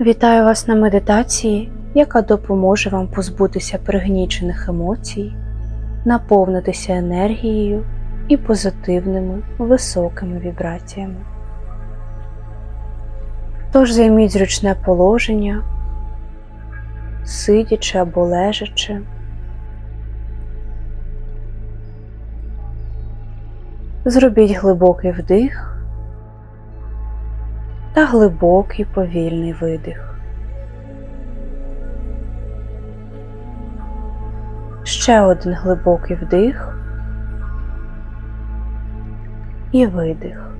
Вітаю вас на медитації, яка допоможе вам позбутися пригнічених емоцій, наповнитися енергією і позитивними високими вібраціями. Тож займіть зручне положення, сидячи або лежачи. Зробіть глибокий вдих та глибокий повільний видих. Ще один глибокий вдих і видих.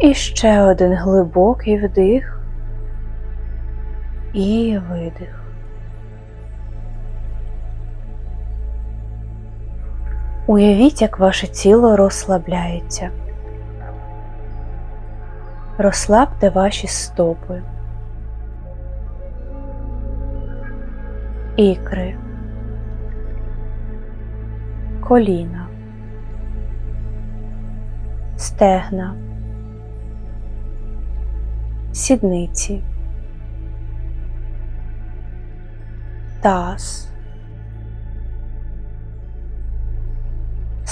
І ще один глибокий вдих і видих. Уявіть, як ваше тіло розслабляється. Розслабте ваші стопи, ікри, коліна, стегна, сідниці, таз.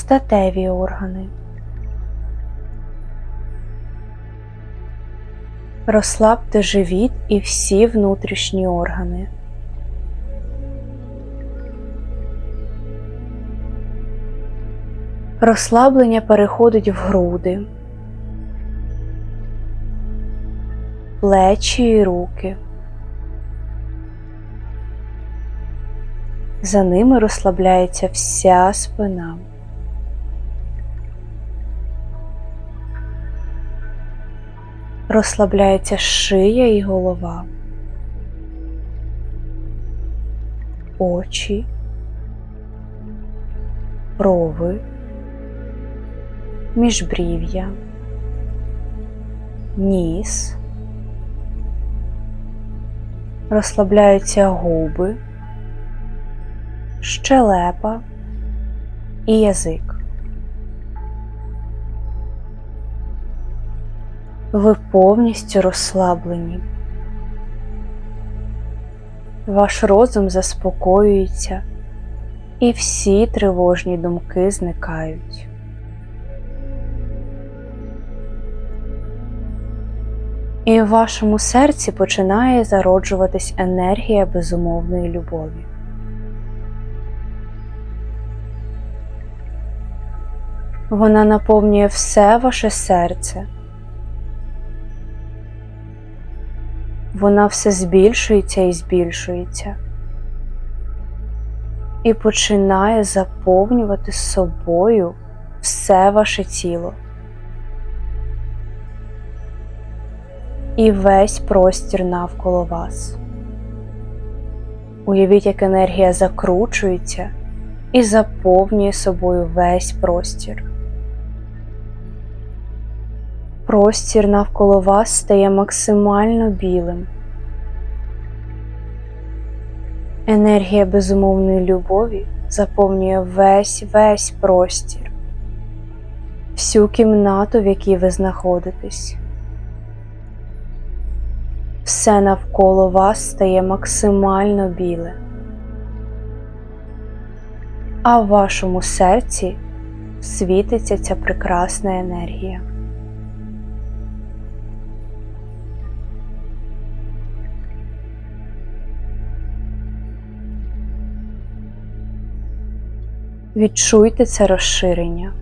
Статеві органи. Розслабте живіт і всі внутрішні органи. Розслаблення переходить в груди, плечі і руки. За ними розслабляється вся спина. Розслабляється шия і голова, очі, брови, міжбрів'я, ніс, розслабляються губи, щелепа. І язик. Ви повністю розслаблені. Ваш розум заспокоюється, і всі тривожні думки зникають. І в вашому серці починає зароджуватись енергія безумовної любові. Вона наповнює все ваше серце. Вона все збільшується і збільшується і починає заповнювати собою все ваше тіло і весь простір навколо вас. Уявіть, як енергія закручується і заповнює собою весь простір. Простір навколо вас стає максимально білим. Енергія безумовної любові заповнює весь весь простір, всю кімнату, в якій ви знаходитесь. Все навколо вас стає максимально біле, а в вашому серці світиться ця прекрасна енергія. Відчуйте це розширення.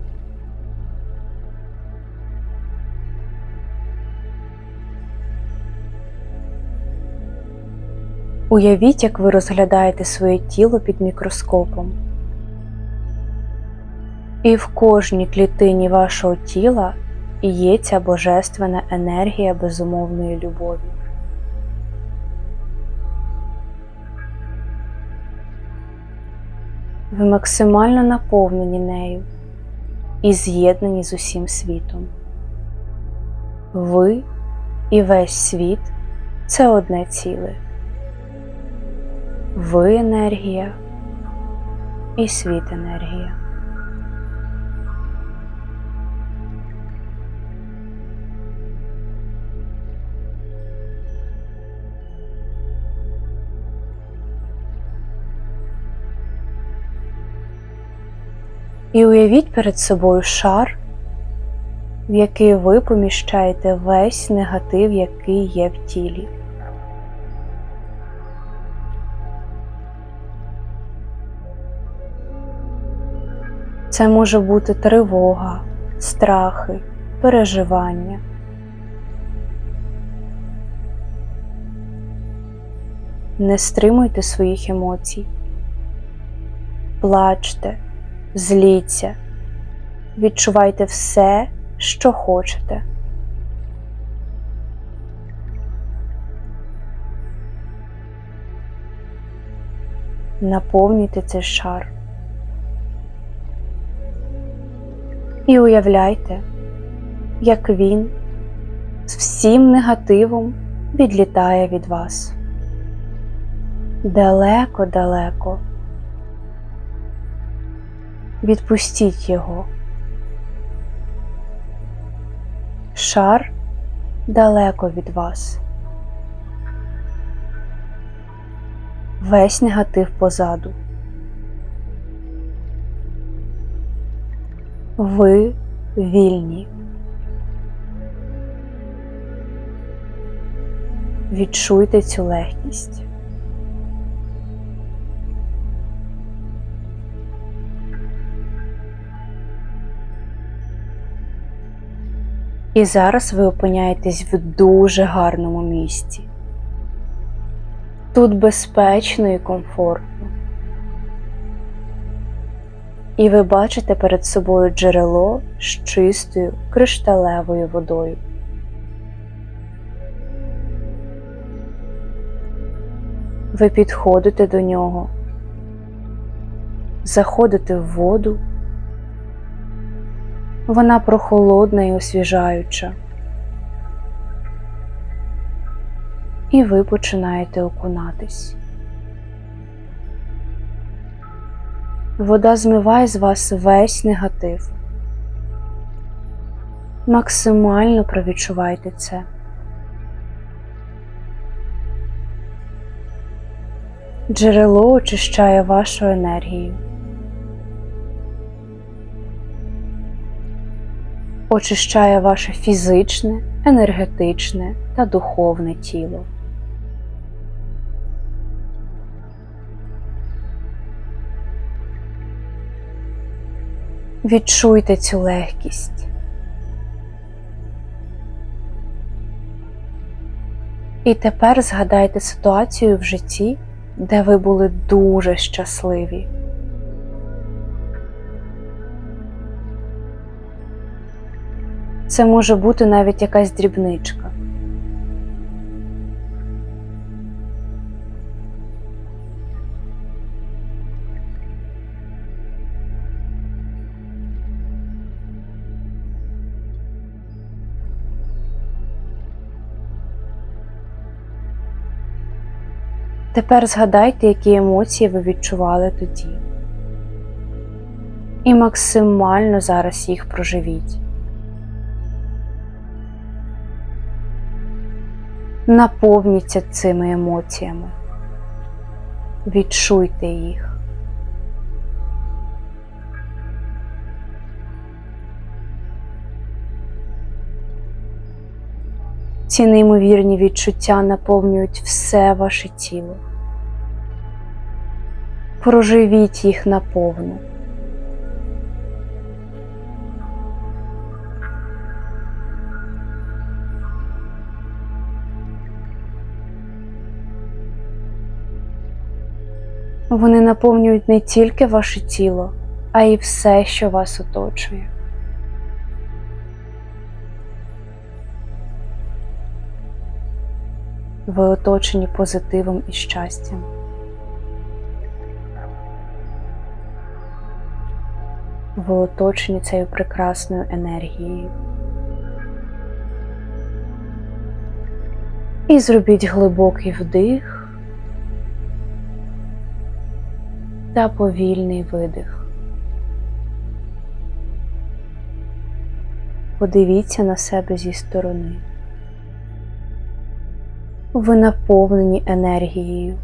Уявіть, як ви розглядаєте своє тіло під мікроскопом. І в кожній клітині вашого тіла є ця божественна енергія безумовної любові. Ви максимально наповнені нею і з'єднані з усім світом. Ви і весь світ це одне ціле. Ви енергія і світ енергія. І уявіть перед собою шар, в який ви поміщаєте весь негатив, який є в тілі. Це може бути тривога, страхи, переживання. Не стримуйте своїх емоцій, плачте, зліться, відчувайте все, що хочете. Наповнюйте цей шар. І уявляйте, як він з всім негативом відлітає від вас. Далеко-далеко. Відпустіть його. Шар далеко від вас. Весь негатив позаду. Ви вільні. Відчуйте цю легкість. І зараз ви опиняєтесь в дуже гарному місці. Тут безпечно і комфортно. І ви бачите перед собою джерело з чистою кришталевою водою. Ви підходите до нього, заходите в воду. Вона прохолодна і освіжаюча. І ви починаєте окунатись. Вода змиває з вас весь негатив. Максимально провідчувайте це. Джерело очищає вашу енергію. Очищає ваше фізичне, енергетичне та духовне тіло. Відчуйте цю легкість. І тепер згадайте ситуацію в житті, де ви були дуже щасливі. Це може бути навіть якась дрібничка. Тепер згадайте, які емоції ви відчували тоді. І максимально зараз їх проживіть. Наповніться цими емоціями. Відчуйте їх. Ці неймовірні відчуття наповнюють все ваше тіло. Проживіть їх наповну. Вони наповнюють не тільки ваше тіло, а й все, що вас оточує. Ви оточені позитивом і щастям. Ви оточені цією прекрасною енергією. І зробіть глибокий вдих та повільний видих. Подивіться на себе зі сторони. Ви наповнені енергією.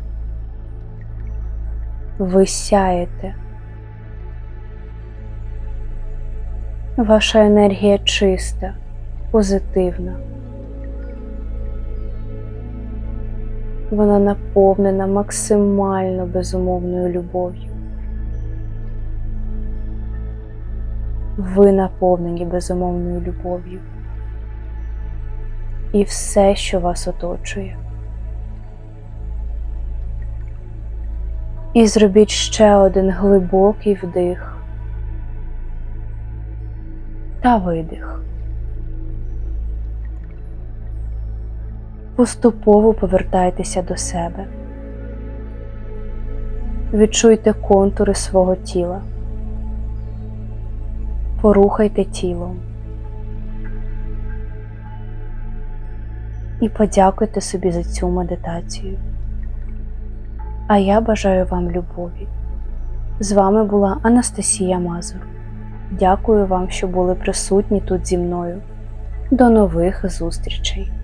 Ви сяєте. Ваша енергія чиста, позитивна. Вона наповнена максимально безумовною любов'ю. Ви наповнені безумовною любов'ю. І все, що вас оточує. І зробіть ще один глибокий вдих та видих. Поступово повертайтеся до себе. Відчуйте контури свого тіла. Порухайте тілом. І подякуйте собі за цю медитацію. А я бажаю вам любові. З вами була Анастасія Мазур. Дякую вам, що були присутні тут зі мною. До нових зустрічей!